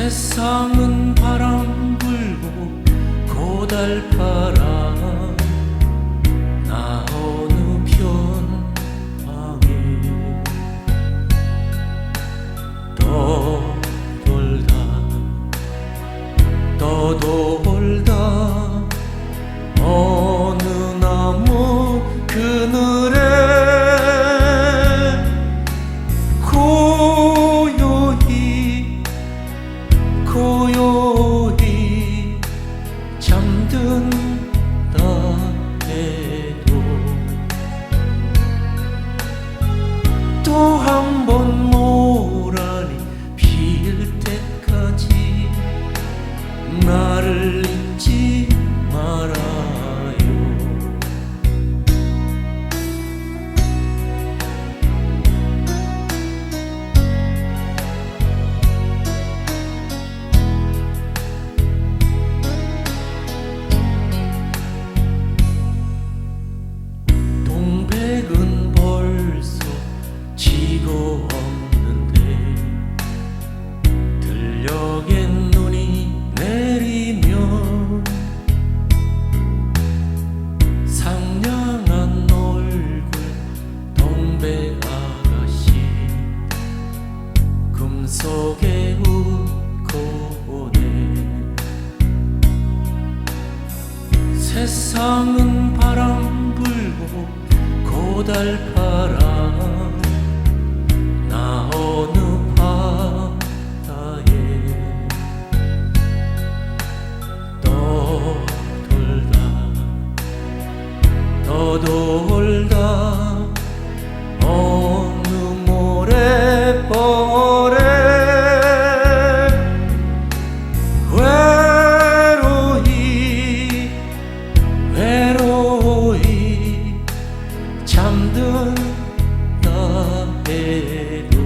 세상은 바람 불고 고달파라. 나 어느 편 방에 떠돌다. 떠돌다. 어느 나무 그늘 속에 웃고 오네. 세상은 바람 불고 고달파라 잠든 나의